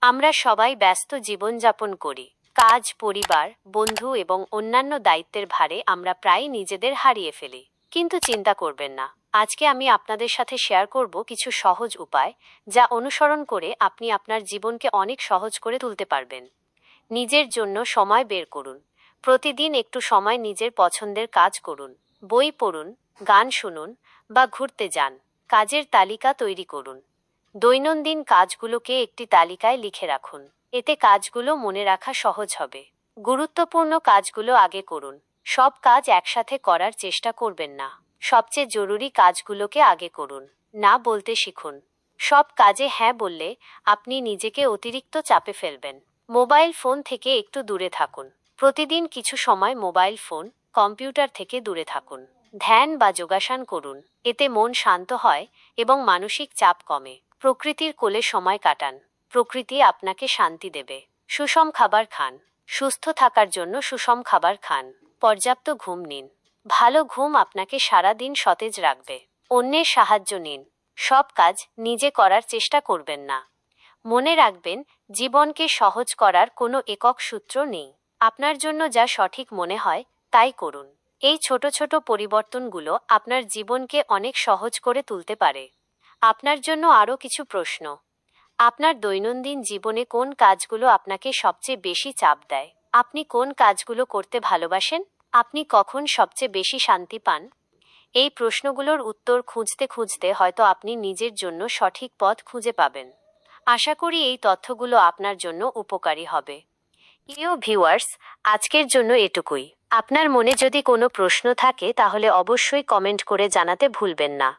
আমরা সবাই ব্যস্ত জীবনযাপন করি। কাজ, পরিবার, বন্ধু এবং অন্যান্য দায়িত্বের ভারে আমরা প্রায় নিজেদের হারিয়ে ফেলি। কিন্তু চিন্তা করবেন না। আজকে আমি আপনাদের সাথে শেয়ার করব কিছু সহজ উপায় যা অনুসরণ করে আপনি আপনার জীবনকে অনেক সহজ করে তুলতে পারবেন। নিজের জন্য সময় বের করুন। প্রতিদিন একটু সময় নিজের পছন্দের কাজ করুন। বই পড়ুন, গান শুনুন বা ঘুরতে যান। কাজের তালিকা তৈরি করুন। দৈনন্দিন কাজগুলোকে একটি তালিকায় লিখে রাখুন। এতে কাজগুলো মনে রাখা সহজ হবে। গুরুত্বপূর্ণ কাজগুলো আগে করুন। সব কাজ একসাথে করার চেষ্টা করবেন না। সবচেয়ে জরুরি কাজগুলোকে আগে করুন। না বলতে শিখুন। সব কাজে হ্যাঁ বললে আপনি নিজেকে অতিরিক্ত চাপে ফেলবেন। মোবাইল ফোন থেকে একটু দূরে থাকুন। প্রতিদিন কিছু সময় মোবাইল ফোন, কম্পিউটার থেকে দূরে থাকুন। ধ্যান বা যোগাসন করুন। এতে মন শান্ত হয় এবং মানসিক চাপ কমে। প্রকৃতির কোলে সময় কাটান। প্রকৃতি আপনাকে শান্তি দেবে। সুষম খাবার খান। সুস্থ থাকার জন্য সুষম খাবার খান। পর্যাপ্ত ঘুম নিন। ভালো ঘুম আপনাকে সারা দিন সতেজ রাখবে। অন্যের সাহায্য নিন। সব কাজ নিজে করার চেষ্টা করবেন না। মনে রাখবেন, জীবনকে সহজ করার কোনো একক সূত্র নেই। আপনার জন্য যা সঠিক মনে হয়, তাই করুন। এই ছোট ছোট পরিবর্তনগুলো আপনার জীবনকে অনেক সহজ করে তুলতে পারে। আপনার জন্য আরও কিছু প্রশ্ন। আপনার দৈনন্দিন জীবনে কোন কাজগুলো আপনাকে সবচেয়ে বেশি চাপ দেয়? আপনি কোন কাজগুলো করতে ভালোবাসেন? আপনি কখন সবচেয়ে বেশি শান্তি পান? এই প্রশ্নগুলোর উত্তর খুঁজতে খুঁজতে হয়তো আপনি নিজের জন্য সঠিক পথ খুঁজে পাবেন। আশা করি এই তথ্যগুলো আপনার জন্য উপকারী হবে। প্রিয় ভিউয়ার্স, আজকের জন্য এটুকুই। আপনার মনে যদি কোনো প্রশ্ন থাকে, তাহলে অবশ্যই কমেন্ট করে জানাতে ভুলবেন না।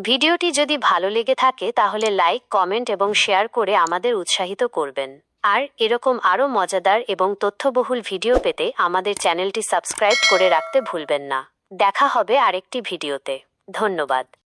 ভিডিওটি যদি ভালো লেগে থাকে, তাহলে লাইক, কমেন্ট এবং শেয়ার করে আমাদের উৎসাহিত করবেন। আর এরকম আরও মজাদার এবং তথ্যবহুল ভিডিও পেতে আমাদের চ্যানেলটি সাবস্ক্রাইব করে রাখতে ভুলবেন না। দেখা হবে আরেকটি ভিডিওতে। ধন্যবাদ।